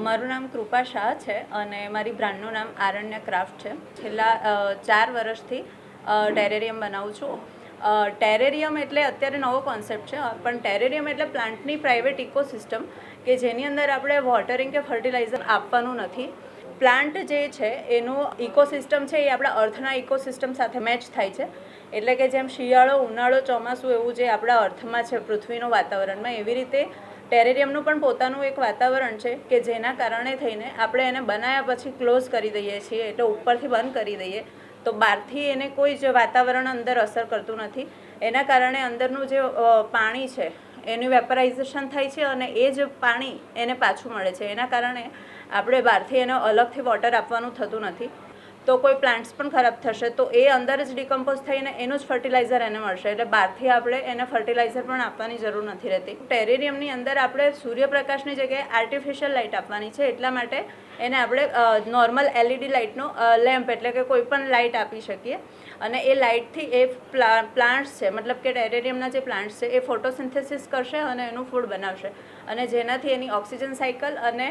મારું નામ કૃપા શાહ છે અને મારી બ્રાન્ડનું નામ આરણ્ય ક્રાફ્ટ છે. છેલ્લા ચાર વર્ષથી ટેરેરિયમ બનાવું છું. ટેરેરિયમ એટલે અત્યારે નવો કોન્સેપ્ટ છે, પણ ટેરેરિયમ એટલે પ્લાન્ટની પ્રાઇવેટ ઇકોસિસ્ટમ કે જેની અંદર આપણે વોટરિંગ કે ફર્ટિલાઇઝર આપવાનું નથી. પ્લાન્ટ જે છે, એનું ઇકોસિસ્ટમ છે, એ આપણા અર્થના ઇકોસિસ્ટમ સાથે મેચ થાય છે. એટલે કે જેમ શિયાળો, ઉનાળો ચોમાસું એવું જે આપણા અર્થમાં છે, પૃથ્વીનું વાતાવરણમાં, એવી રીતે ટેરેરિયમનું પણ પોતાનું એક વાતાવરણ છે કે જેના કારણે થઈને આપણે એને બનાવ્યા પછી ક્લોઝ કરી દઈએ છીએ, એટલે ઉપરથી બંધ કરી દઈએ, તો બહારથી એને કોઈ જ વાતાવરણ અંદર અસર કરતું નથી. એના કારણે અંદરનું જે પાણી છે, એનું વેપરાઇઝેશન થાય છે અને એ જ પાણી એને પાછું મળે છે. એના કારણે આપણે બહારથી એને અલગથી વોટર આપવાનું થતું નથી. તો કોઈ પ્લાન્ટ્સ પણ ખરાબ થશે, તો એ અંદર જ ડિકમ્પોઝ થઈને એનું જ ફર્ટિલાઇઝર એને મળશે. એટલે બહારથી આપણે એને ફર્ટિલાઇઝર પણ આપવાની જરૂર નથી રહેતી. ટેરેરિયમની અંદર આપણે સૂર્યપ્રકાશની જગ્યાએ આર્ટિફિશિયલ લાઇટ આપવાની છે, એટલા માટે એને આપણે નોર્મલ એલઈડી લાઇટનો લેમ્પ એટલે કે કોઈ પણ લાઇટ આપી શકીએ. અને એ લાઇટથી એ પ્લાન્ટ્સ છે, મતલબ કે ટેરેરિયમના જે પ્લાન્ટ્સ છે, એ ફોટોસિન્થેસિસ કરશે અને એનું ફૂડ બનાવશે. અને જેનાથી એની ઓક્સિજન સાયકલ અને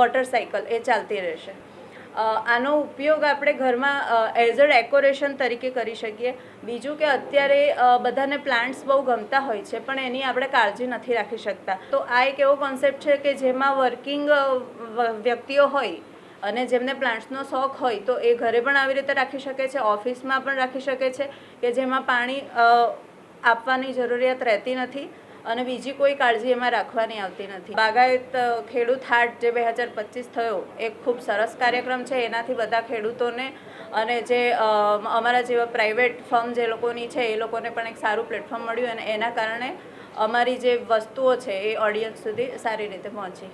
વોટર સાયકલ એ ચાલતી રહેશે. આનો ઉપયોગ આપણે ઘરમાં એઝ અ ડેકોરેશન તરીકે કરી શકીએ. બીજું કે અત્યારે બધાને પ્લાન્ટ્સ બહુ ગમતા હોય છે, પણ એની આપણે કાળજી નથી રાખી શકતા. તો આ એક એવો કોન્સેપ્ટ છે કે જેમાં વર્કિંગ વ્યક્તિઓ હોય અને જેમને પ્લાન્ટ્સનો શોખ હોય, તો એ ઘરે પણ આવી રીતે રાખી શકે છે ઓફિસમાં પણ રાખી શકે છે, કે જેમાં પાણી આપવાની જરૂરિયાત રહેતી નથી. અને બીજી કોઈ કાળજી એમાં રાખવાની આવતી નથી. બાગાયત ખેડૂત હાટ જે બે હજાર પચીસ થયો, એ ખૂબ સરસ કાર્યક્રમ છે. એનાથી બધા ખેડૂતોને અને જે અમારા જેવા પ્રાઇવેટ ફર્મ જે લોકોની છે, એ લોકોને પણ એક સારું પ્લેટફોર્મ મળ્યું અને એના કારણે અમારી જે વસ્તુઓ છે, એ ઓડિયન્સ સુધી સારી રીતે પહોંચી.